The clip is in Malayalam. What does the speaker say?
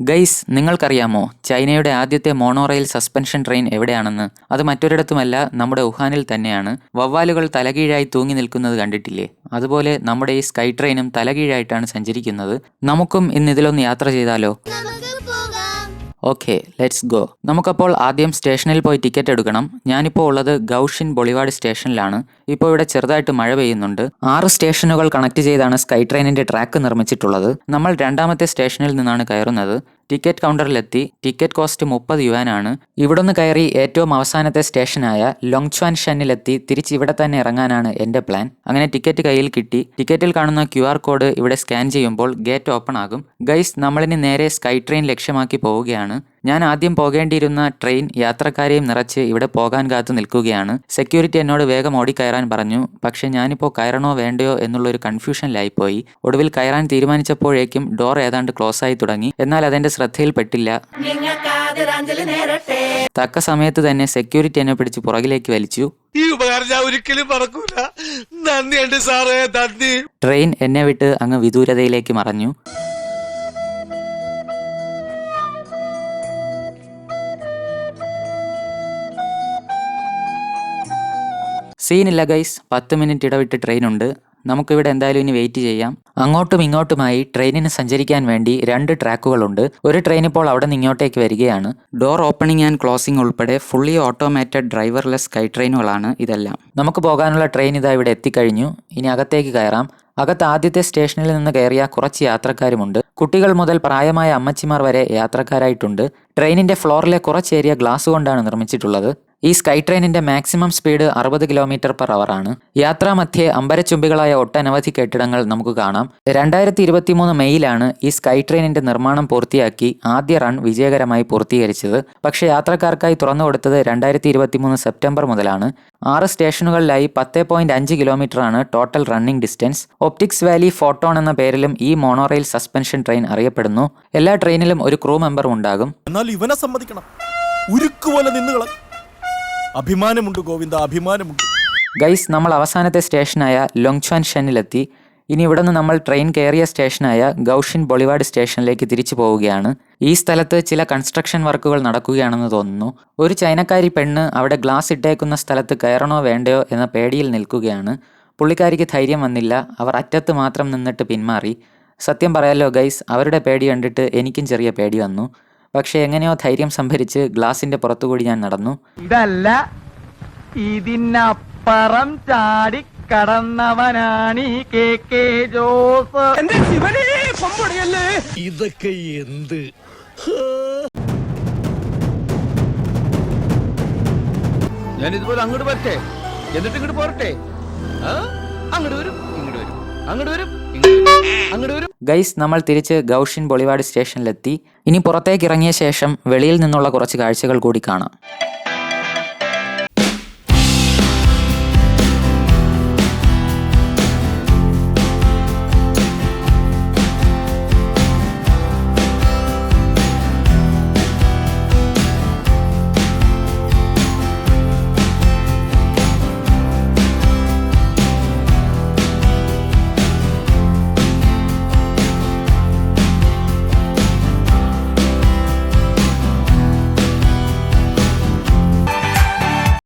ഗൈസ് നിങ്ങൾക്കറിയാമോ ചൈനയുടെ ആദ്യത്തെ മോണോറെയിൽ സസ്പെൻഷൻ ട്രെയിൻ എവിടെയാണെന്ന്? അത് മറ്റൊരിടത്തുമല്ല നമ്മുടെ വുഹാനിൽ തന്നെയാണ്. വവ്വാലുകൾ തലകീഴായി തൂങ്ങി നിൽക്കുന്നത് കണ്ടിട്ടില്ലേ? അതുപോലെ നമ്മുടെ ഈ സ്കൈ ട്രെയിനും തലകീഴായിട്ടാണ് സഞ്ചരിക്കുന്നത്. നമുക്കും ഇന്ന് ഇതിലൊന്ന് യാത്ര ചെയ്താലോ? ഓക്കെ ലെറ്റ്സ് ഗോ നമുക്കപ്പോൾ ആദ്യം സ്റ്റേഷനിൽ പോയി ടിക്കറ്റ് എടുക്കണം. ഞാനിപ്പോൾ ഉള്ളത് ഗൗഷിൻ ബൊളിവാഡ് സ്റ്റേഷനിലാണ്. ഇപ്പോൾ ഇവിടെ ചെറുതായിട്ട് മഴ പെയ്യുന്നുണ്ട്. ആറ് സ്റ്റേഷനുകൾ കണക്ട് ചെയ്താണ് സ്കൈ ട്രെയിനിന്റെ ട്രാക്ക് നിർമ്മിച്ചിട്ടുള്ളത്. നമ്മൾ രണ്ടാമത്തെ സ്റ്റേഷനിൽ നിന്നാണ് കയറുന്നത്. ടിക്കറ്റ് കൗണ്ടറിലെത്തി. ടിക്കറ്റ് കോസ്റ്റ് മുപ്പത് യുവാനാണ്. ഇവിടുന്ന് കയറി ഏറ്റവും അവസാനത്തെ സ്റ്റേഷനായ ലോങ്ച്വാൻ ഷന്നിലെത്തി. തിരിച്ച് ഇവിടെ തന്നെ ഇറങ്ങാനാണ് എന്റെ പ്ലാൻ. അങ്ങനെ ടിക്കറ്റ് കയ്യിൽ കിട്ടി. ടിക്കറ്റിൽ കാണുന്ന ക്യു ആർ കോഡ് ഇവിടെ സ്കാൻ ചെയ്യുമ്പോൾ ഗേറ്റ് ഓപ്പൺ ആകും. ഗൈസ് നമ്മളിനി നേരെ സ്കൈ ട്രെയിൻ ലക്ഷ്യമാക്കി പോവുകയാണ്. ഞാൻ ആദ്യം പോകേണ്ടിയിരുന്ന ട്രെയിൻ യാത്രക്കാരെയും നിറച്ച് ഇവിടെ പോകാൻ കാത്തു നിൽക്കുകയാണ്. സെക്യൂരിറ്റി എന്നോട് വേഗം ഓടിക്കയറാൻ പറഞ്ഞു. പക്ഷേ ഞാനിപ്പോൾ കയറണോ വേണ്ടയോ എന്നുള്ളൊരു കൺഫ്യൂഷനിലായിപ്പോയി. ഒടുവിൽ കയറാൻ തീരുമാനിച്ചപ്പോഴേക്കും ഡോർ ഏതാണ്ട് ക്ലോസ് ആയി തുടങ്ങി. എന്നാൽ അതെന്റെ ശ്രദ്ധയിൽപ്പെട്ടില്ല. തക്ക സമയത്ത് തന്നെ സെക്യൂരിറ്റി എന്നെ പിടിച്ച് പുറകിലേക്ക് വലിച്ചു. ഈ ഉപകാരം ഞാൻ ഒരിക്കലും മറക്കൂല. നന്ദിയുണ്ട് സാറേ നന്ദി. ട്രെയിൻ എന്നെ വിട്ട് അങ്ങ് വിദൂരതയിലേക്ക് മറഞ്ഞു. സീനില്ല ഗൈസ് പത്ത് മിനിറ്റ് ഇടവിട്ട് ട്രെയിൻ ഉണ്ട് നമുക്കിവിടെ എന്തായാലും ഇനി വെയിറ്റ് ചെയ്യാം. അങ്ങോട്ടും ഇങ്ങോട്ടുമായി ട്രെയിനിന് സഞ്ചരിക്കാൻ വേണ്ടി രണ്ട് ട്രാക്കുകളുണ്ട്. ഒരു ട്രെയിൻ ഇപ്പോൾ അവിടെ നിന്ന് ഇങ്ങോട്ടേക്ക് വരികയാണ്. ഡോർ ഓപ്പണിംഗ് ആൻഡ് ക്ലോസിംഗ് ഉൾപ്പെടെ ഫുള്ളി ഓട്ടോമാറ്റഡ് ഡ്രൈവർലെസ് സ്കൈ ട്രെയിനുകളാണ് ഇതെല്ലാം. നമുക്ക് പോകാനുള്ള ട്രെയിൻ ഇതാ ഇവിടെ എത്തിക്കഴിഞ്ഞു. ഇനി അകത്തേക്ക് കയറാം. അകത്ത് ആദ്യത്തെ സ്റ്റേഷനിൽ നിന്ന് കയറിയ കുറച്ച് യാത്രക്കാരുമുണ്ട്. കുട്ടികൾ മുതൽ പ്രായമായ അമ്മച്ചിമാർ വരെ യാത്രക്കാരായിട്ടുണ്ട്. ട്രെയിനിന്റെ ഫ്ലോറിലെ കുറച്ച് ഏരിയ ഗ്ലാസ് കൊണ്ടാണ് നിർമ്മിച്ചിട്ടുള്ളത്. ഈ സ്കൈ ട്രെയിനിന്റെ മാക്സിമം സ്പീഡ് അറുപത് കിലോമീറ്റർ പെർ അവർ ആണ്. യാത്രാമധ്യേ അമ്പരച്ചുംബികളായ ഒട്ടനവധി കെട്ടിടങ്ങൾ നമുക്ക് കാണാം. രണ്ടായിരത്തി ഇരുപത്തി മൂന്ന് മെയ്യിലാണ് ഈ സ്കൈ ട്രെയിനിന്റെ നിർമ്മാണം പൂർത്തിയാക്കി ആദ്യ റൺ വിജയകരമായി പൂർത്തീകരിച്ചത്. പക്ഷെ യാത്രക്കാർക്കായി തുറന്നു കൊടുത്തത് രണ്ടായിരത്തി ഇരുപത്തി മൂന്ന് സെപ്റ്റംബർ മുതലാണ്. ആറ് സ്റ്റേഷനുകളിലായി പത്ത് പോയിന്റ് അഞ്ച് കിലോമീറ്റർ ആണ് total running distance. Optics valley photon എന്ന പേരിലും ഈ മോണോറെയിൽ സസ്പെൻഷൻ ട്രെയിൻ അറിയപ്പെടുന്നു. എല്ലാ ട്രെയിനിലും ഒരു ക്രൂ മെമ്പറും ഉണ്ടാകും. എന്നാൽ ഇവനെ സമ്മതിക്കണം. ഉരുക്കുപോലെ നിന്നുകള അഭിമാനമുണ്ട് ഗോവിന്ദ അഭിമാനമുണ്ട്. ഗൈസ് നമ്മൾ അവസാനത്തെ സ്റ്റേഷനായ ലോങ്ച്വാൻ ഷെന്നിലെത്തി. ഇനി ഇവിടെ നിന്ന് നമ്മൾ ട്രെയിൻ കയറിയ സ്റ്റേഷനായ ഗൗഷിൻ ബൊളിവാഡ് സ്റ്റേഷനിലേക്ക് തിരിച്ചു പോവുകയാണ്. ഈ സ്ഥലത്ത് ചില കൺസ്ട്രക്ഷൻ വർക്കുകൾ നടക്കുകയാണെന്ന് തോന്നുന്നു. ഒരു ചൈനക്കാരി പെണ്ണ് അവിടെ ഗ്ലാസ് ഇട്ടേക്കുന്ന സ്ഥലത്ത് കയറണോ വേണ്ടയോ എന്ന പേടിയിൽ നിൽക്കുകയാണ്. പുള്ളിക്കാരിക്ക് ധൈര്യം വന്നില്ല. അവർ അറ്റത്ത് മാത്രം നിന്നിട്ട് പിന്മാറി. സത്യം പറയാലോ ഗൈസ് അവരുടെ പേടി കണ്ടിട്ട് എനിക്കും ചെറിയ പേടി വന്നു. പക്ഷേ എങ്ങനെയോ ധൈര്യം സംഭരിച്ച് ഗ്ലാസിന്റെ പുറത്തുകൂടി ഞാൻ നടന്നു. ഇതല്ല ഇതിനപ്പുറം ചാടി കടന്നവനാണ് ഈ കെ കെ ജോസ്. ഇതൊക്കെ എന്ത്? ഞാൻ ഇതുപോലെ അങ്ങോട്ട് വരട്ടെ? എന്നിട്ട് ഇങ്ങോട്ട് പോരട്ടെ അങ്ങോട്ട് വരും ഇങ്ങോട്ട് വരും അങ്ങോട്ട് വരും. ഗൈസ് നമ്മൾ തിരിച്ച് ഗൗഷിൻ ബൊളിവാഡ് സ്റ്റേഷനിലെത്തി. ഇനി പുറത്തേക്ക് ഇറങ്ങിയ ശേഷം വെളിയിൽ നിന്നുള്ള കുറച്ച് കാഴ്ചകൾ കൂടി കാണാം.